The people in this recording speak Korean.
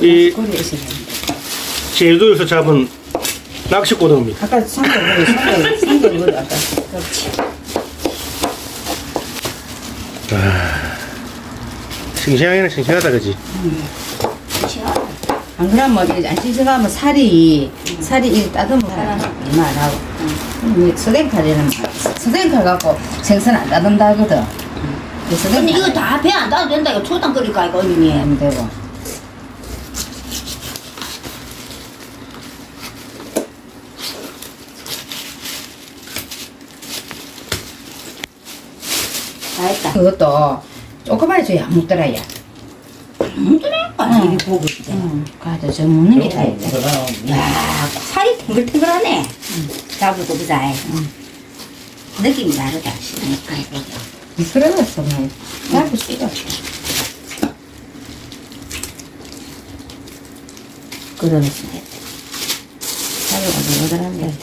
이 제주도에서 잡은 낚시고등어입니다. 아까 삼겹 삼겹 삼겹 물 아까 그렇지. 싱싱하기는 싱싱하다 그지? 시원하다. 안 그러면 이제 안 씻어가면 살이 살이 이 따듬면 이만 안 하고 이 서댕칼에는 서댕칼 갖고 생선 안 따듬다 하거든 그 근데 이거 다 배 안 따도 된다. 이거 초당 끓일까, 이거, 언니. 안 되고 다 했다. 그것도 조그만 줘야 안 먹더라 야 힘드니까, 응. 이리 보고 있대. 응, 가도 저 먹는 게 다 있다 야, 살이 탱글탱글하네. 잡을도 보자. 느낌이 다르다. 시원하니까, 이거. 그래서 뭐 잡을 수가 없어 그러면서 잡아가 먹으더란데